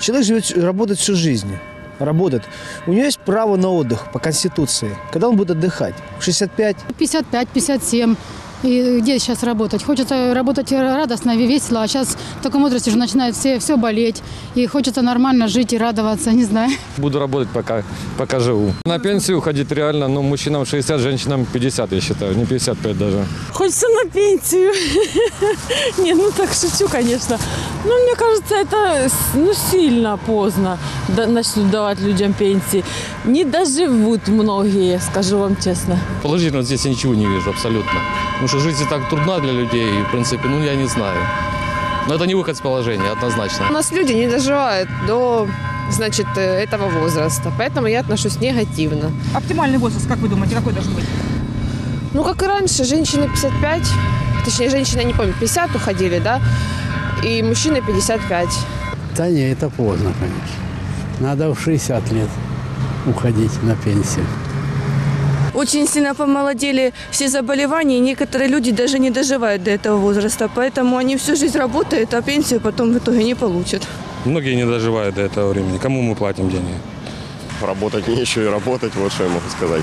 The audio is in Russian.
Человек живет, работает всю жизнь. Работает. У него есть право на отдых по Конституции. Когда он будет отдыхать? В 65? 55-57. И где сейчас работать? Хочется работать радостно и весело, а сейчас в таком возрасте уже начинает все, все болеть. И хочется нормально жить и радоваться, не знаю. Буду работать, пока, пока живу. На пенсию уходить реально, ну, мужчинам 60, женщинам 50, я считаю, не 55 даже. Хочется на пенсию. Не, ну так шучу, конечно. Но мне кажется, это ну, сильно поздно начнут давать людям пенсии. Не доживут многие, скажу вам честно. Положительно здесь я ничего не вижу абсолютно. Потому что жизнь и так трудна для людей, и, в принципе, ну, я не знаю. Но это не выход с положения, однозначно. У нас люди не доживают до значит, э, этого возраста, поэтому я отношусь негативно. Оптимальный возраст, как вы думаете, какой должен быть? Ну, как и раньше, женщины 55, точнее, женщины, я не помню, 50 уходили, да, и мужчины 55. Да не, это поздно, конечно. Надо в 60 лет уходить на пенсию. Очень сильно помолодели все заболевания, и некоторые люди даже не доживают до этого возраста, поэтому они всю жизнь работают, а пенсию потом в итоге не получат. Многие не доживают до этого времени. Кому мы платим деньги? Работать нечего и работать, вот что я могу сказать.